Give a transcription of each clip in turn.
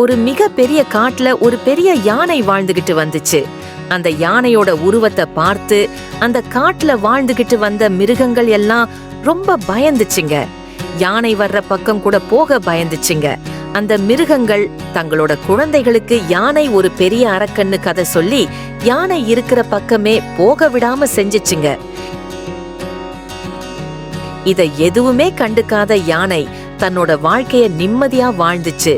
ஒரு மிக பெரிய காட்டுல ஒரு பெரிய யானை வாழ்ந்துகிட்டு வந்துச்சு. அந்த யானையோட உருவத்தை பார்த்து அந்த காட்டுல வாழ்ந்துகிட்டு வந்த மிருகங்கள் எல்லாம் ரொம்ப பயந்துச்சுங்க. யானை வர்ற பக்கம் கூட போக பயந்துச்சுங்க. அந்த மிருகங்கள் தங்களோட குழந்தைகளுக்கு யானை ஒரு பெரிய அரக்கன்னு கதை சொல்லி யானை இருக்கிற பக்கமே போக விடாம செஞ்சுச்சுங்க. இத எதுவுமே கண்டுக்காத யானை தன்னோட வாழ்க்கைய நிம்மதியா வாழ்ந்துச்சு.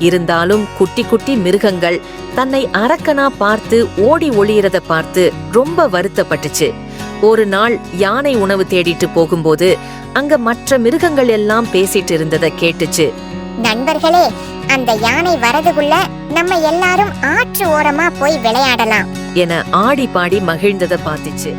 இருந்தாலும் குட்டி குட்டி மிருகங்கள் தன்னை அரக்கனா பார்த்து ஓடி ஒளியறத பார்த்து ரொம்ப வருத்தப்பட்டுச்சு. ஒரு நாள் யானை உணவு தேடிட்டு போகும்போது அங்க மற்ற மிருகங்கள் எல்லாம் பேசிட்டு இருந்தத கேட்டுச்சு. நண்பர்களே அந்த யானை வரதுக்குள்ள நம்ம எல்லாரும் ஆற்று ஓரமா போய் விளையாடலாம். என ஆடி பாடி மகிழ்ந்தத பார்த்துச்சு.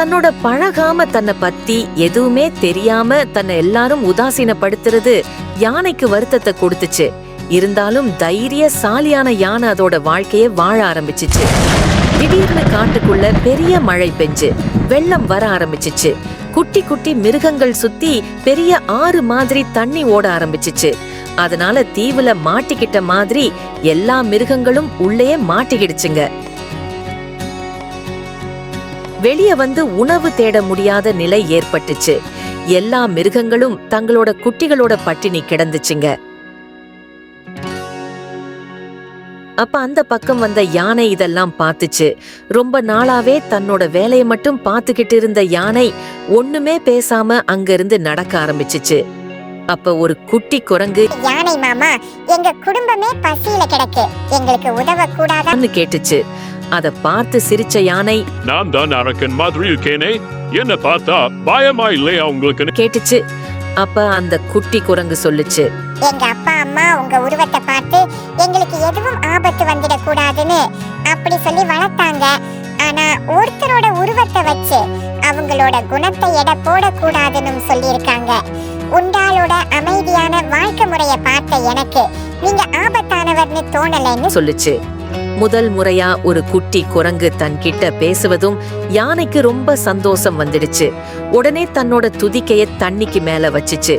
தன்னோட பழகாம தன்னை பத்தி எதுவுமே தெரியாம தன்னை எல்லாரும் உதாசீனப்படுத்துறது யானைக்கு வருத்தத்தை கொடுத்துச்சு. இருந்தாலும் தைரியசாலியான யானை அதோட வாழ்க்கைய வாழ ஆரம்பிச்சிச்சு. திடீர்னு காட்டுக்குள்ள பெரிய மழை பெஞ்சு வெள்ளம் வர ஆரம்பிச்சுச்சு. குட்டி குட்டி மிருகங்கள் சுத்தி பெரிய ஆறு மாதிரி தண்ணி ஓட ஆரம்பிச்சுச்சு. அதனால தீவுல மாட்டிக்கிட்ட மாதிரி எல்லா மிருகங்களும் உள்ளே மாட்டிக்கிடுச்சுங்க. வெளிய வந்து உணவு தேட முடியாத நிலை ஏற்பட்டுச்சு. எல்லா மிருகங்களும் தங்களோட குட்டிகளோட பட்டினி கிடந்துச்சுங்க. அப்ப அந்த பக்கம் வந்த யானை இதெல்லாம் பார்த்துச்சு. ரொம்ப நாளாவே தன்னோட வேலையை மட்டும் பார்த்துக்கிட்டு இருந்த யானை ஒண்ணுமே பேசாம அங்கிருந்து நடக்க ஆரம்பிச்சுச்சு. அப்ப ஒரு குட்டி குரங்கு யானை மாமா எங்க குடும்பமே பசியில கிடக்கு. எங்களுக்கு உதவ கூடாதா "ன்னு கேட்டுச்சு. அத பார்த்து சிரிச்ச யானை நான் தான் அரக்கன் மாதிரி இருக்கேனே என்ன பார்த்தா பயமா இல்லையா உங்களுக்கு? கேட்டுச்சு. அப்ப அந்த குட்டி குரங்கு சொல்லுச்சு. எங்க அப்பா அம்மா உங்க உருவத்தை பார்த்து எங்களுக்கு எதுவும் ஆபத்து வந்துட கூடாதுன்னு அப்படி சொல்லி வளர்த்தாங்க. ஆனா ஒருத்தரோட உருவத்தை வச்சு அவங்களோட குணத்தை எடை போடக்கூடாதுன்னு சொல்லியிருக்காங்க. உண்டாளோட அமைதியான வாழ்க்கை முறைய பார்த்த எனக்கு நீங்க ஆபத்தானவர்னு தோணலைன்னு சொல்லுச்சு. முதல் முறையா ஒரு குட்டி குரங்கு தன்கிட்ட பேசுவதும் யானைக்கு ரொம்ப சந்தோஷம் வந்துடுச்சு. உடனே தன்னோட துதிக்கைய தண்ணிக்கு மேல வச்சுச்சு.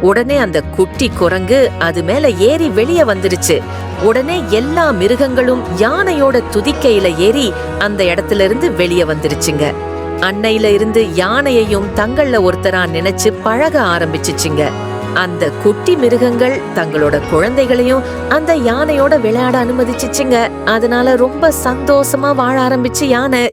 உடனே அந்த குட்டி குரங்கு அது மேல ஏறி வெளியே வந்துடுச்சு. உடனே எல்லா மிருகங்களும் யானையோட துதிக்கையில ஏறி அந்த இடத்துல இருந்து வெளியே வந்துருச்சுங்க அன்னையில இருந்து யானையையும் தங்கள்ல ஒருத்தரா நினைச்சு பழக ஆரம்பிச்சுச்சுங்க. அந்த குட்டி மிருகங்கள் தங்களோட குழந்தைகளையும் அந்த யானையோட விளையாட அனுமதிச்சுச்சுங்க. அதனால ரொம்ப சந்தோஷமா வாழ ஆரம்பிச்சு யானை.